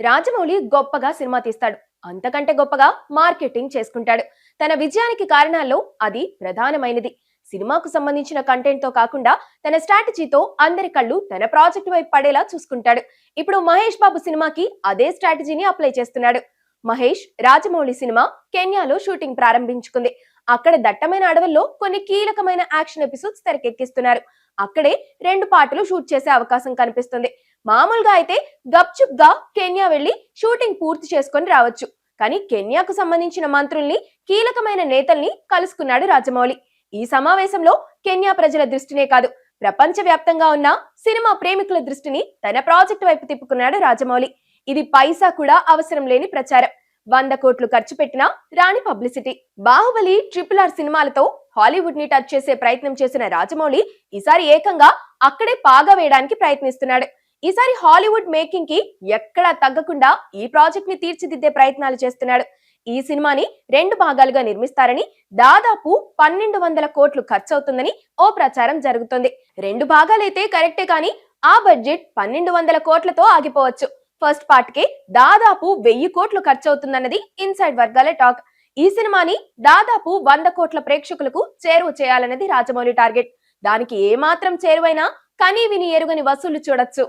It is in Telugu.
రాజమౌళి గొప్పగా సినిమా తీస్తాడు. అంతకంటే గొప్పగా మార్కెటింగ్ చేసుకుంటాడు. తన విజయానికి కారణాల్లో అది ప్రధానమైనది. సినిమాకు సంబంధించిన కంటెంట్తో కాకుండా తన స్ట్రాటజీతో అందరి కళ్ళు తన ప్రాజెక్ట్ వైపు పడేలా చూసుకుంటాడు. ఇప్పుడు మహేష్ బాబు సినిమాకి అదే స్ట్రాటజీని అప్లై చేస్తున్నాడు. మహేష్ రాజమౌళి సినిమా కెన్యాలో షూటింగ్ ప్రారంభించుకుంది. అక్కడ దట్టమైన అడవుల్లో కొన్ని కీలకమైన యాక్షన్ ఎపిసోడ్స్ తెరకెక్కిస్తున్నారు. అక్కడే రెండు పాటలు షూట్ చేసే అవకాశం కనిపిస్తుంది. మామూలుగా అయితే గప్చుప్గా కెన్యా వెళ్ళి షూటింగ్ పూర్తి చేసుకొని రావచ్చు. కానీ కెన్యాకు సంబంధించిన మంత్రుల్ని కీలకమైన నేతల్ని కలుసుకున్నాడు రాజమౌళి. ఈ సమావేశంలో కెన్యా ప్రజల దృష్టినే కాదు ప్రపంచ వ్యాప్తంగా ఉన్న సినిమా ప్రేమికుల దృష్టిని తన ప్రాజెక్టు వైపు తిప్పుకున్నాడు రాజమౌళి. ఇది పైసా కూడా అవసరం లేని ప్రచారం. వంద కోట్లు ఖర్చు పెట్టిన రాణి పబ్లిసిటీ. బాహుబలి ట్రిపుల్ ఆర్ సినిమాలతో హాలీవుడ్ని టచ్ చేసే ప్రయత్నం చేసిన రాజమౌళి ఈసారి ఏకంగా అక్కడే పాగా వేయడానికి ప్రయత్నిస్తున్నాడు. ఈసారి హాలీవుడ్ మేకింగ్కి ఎక్కడా తగ్గకుండా ఈ ప్రాజెక్ట్ని తీర్చిదిద్దే ప్రయత్నాలు చేస్తున్నాడు. ఈ సినిమాని రెండు భాగాలుగా నిర్మిస్తారని దాదాపు పన్నెండు వందల కోట్లు ఖర్చు అవుతుందని ఓ ప్రచారం జరుగుతుంది. రెండు భాగాలైతే కరెక్టే కానీ ఆ బడ్జెట్ పన్నెండు వందల కోట్లతో ఆగిపోవచ్చు. ఫస్ట్ పార్ట్కి దాదాపు వెయ్యి కోట్లు ఖర్చు అవుతుందన్నది ఇన్సైడ్ వర్గాల టాక్. ఈ సినిమాని దాదాపు వంద కోట్ల ప్రేక్షకులకు చేరువ చేయాలన్నది రాజమౌళి టార్గెట్. దానికి ఏమాత్రం చేరువైనా కనీ విని ఎరుగని వసూళ్ళు చూడొచ్చు.